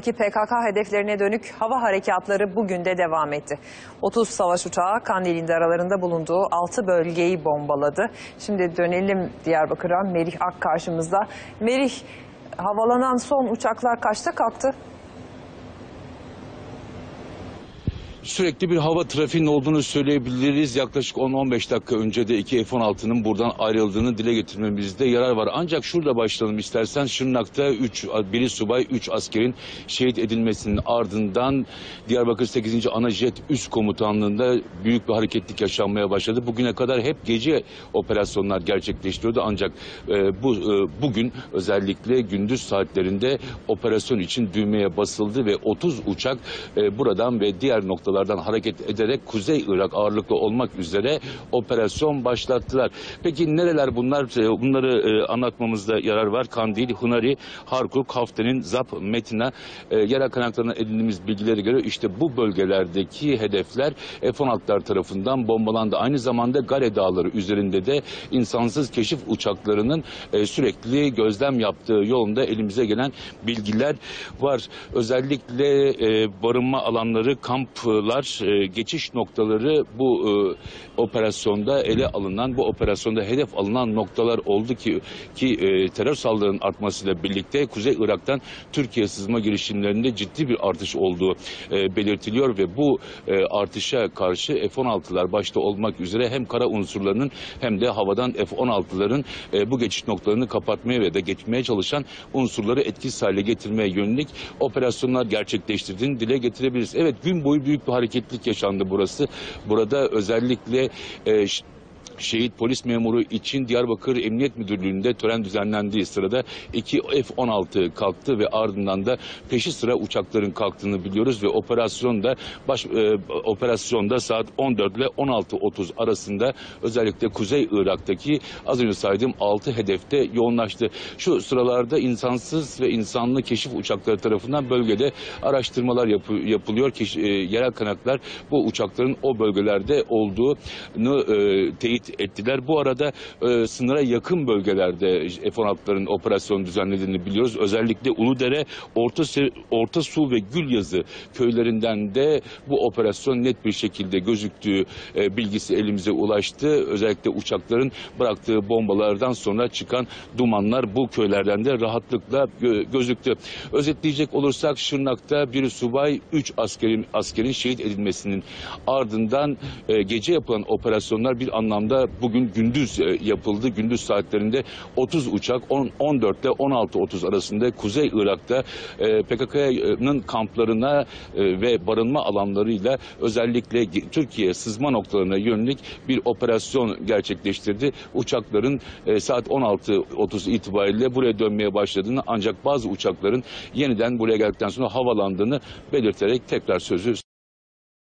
PKK hedeflerine dönük hava harekatları bugün de devam etti. 30 savaş uçağı Kandil'in de aralarında bulunduğu 6 bölgeyi bombaladı. Şimdi dönelim Diyarbakır'a. Merih Ak karşımızda. Merih, havalanan son uçaklar kaçta kalktı? Sürekli bir hava trafiğinin olduğunu söyleyebiliriz. Yaklaşık 10-15 dakika önce de iki F-16'nın buradan ayrıldığını dile getirmemizde yarar var. Ancak şurada başlayalım istersen. Şırnak'ta 3, biri subay 3 askerin şehit edilmesinin ardından Diyarbakır 8. Anajet Üst Komutanlığı'nda büyük bir hareketlik yaşanmaya başladı. Bugüne kadar hep gece operasyonlar gerçekleştiriyordu. Ancak e, bu e, bugün özellikle gündüz saatlerinde operasyon için düğmeye basıldı ve 30 uçak e, buradan ve diğer noktalardan hareket ederek Kuzey Irak ağırlıklı olmak üzere operasyon başlattılar. Peki nereler bunlar? E, Bunları e, anlatmamızda yarar var. Kandil, Hunari, Harkuk, Haftenin, Zap, Metina e, yerel kaynaklarından edindiğimiz bilgilere göre işte bu bölgelerdeki hedefler F-16'lar tarafından bombalandı. Aynı zamanda Gare Dağları üzerinde de insansız keşif uçaklarının e, sürekli gözlem yaptığı yolunda elimize gelen bilgiler var. Özellikle e, barınma alanları, kamplar, e, geçiş noktaları bu e, operasyonda ele alınan, bu operasyonda hedef alınan noktalar oldu ki ki e, terör saldırının artmasıyla birlikte Kuzey Irak'tan Türkiye sızma girişimlerinde ciddi bir artış olduğu e, belirtiliyor ve bu e, artışa karşı F-16'lar başta olmak üzere hem kara unsurlarının hem de havadan F-16'ların e, bu geçiş noktalarını kapatmaya ve de geçmeye çalışan unsurları etkisiz hale getirmeye yönelik operasyonlar gerçekleştirdiğini dile getirebiliriz. Evet gün boyu büyük hareketlik yaşandı burası. Burada özellikle e, şehit polis memuru için Diyarbakır Emniyet Müdürlüğü'nde tören düzenlendiği sırada iki F-16 kalktı ve ardından da peşi sıra uçakların kalktığını biliyoruz ve operasyonda baş, e, operasyonda saat 14 ile 16.30 arasında özellikle Kuzey Irak'taki az önce saydığım 6 hedefte yoğunlaştı. Şu sıralarda insansız ve insanlı keşif uçakları tarafından bölgede araştırmalar yapı- yapılıyor. Keş- e, yerel kaynaklar bu uçakların o bölgelerde olduğunu e, teyit ettiler. Bu arada e, sınıra yakın bölgelerde F-16'ların operasyon düzenlediğini biliyoruz. Özellikle Uludere, Orta, Orta Su ve Gülyazı köylerinden de bu operasyon net bir şekilde gözüktüğü e, bilgisi elimize ulaştı. Özellikle uçakların bıraktığı bombalardan sonra çıkan dumanlar bu köylerden de rahatlıkla gö- gözüktü. Özetleyecek olursak Şırnak'ta bir subay 3 askerin, askerin şehit edilmesinin ardından e, gece yapılan operasyonlar bir anlamda bugün gündüz e, yapıldı. Gündüz saatlerinde 30 uçak 10, 14 ile 16.30 arasında Kuzey Irak'ta e, PKK'nın kamplarına e, ve barınma alanlarıyla özellikle Türkiye sızma noktalarına yönelik bir operasyon gerçekleştirdi. Uçakların saat 16.30 itibariyle buraya dönmeye başladığını ancak bazı uçakların yeniden buraya geldikten sonra havalandığını belirterek tekrar sözü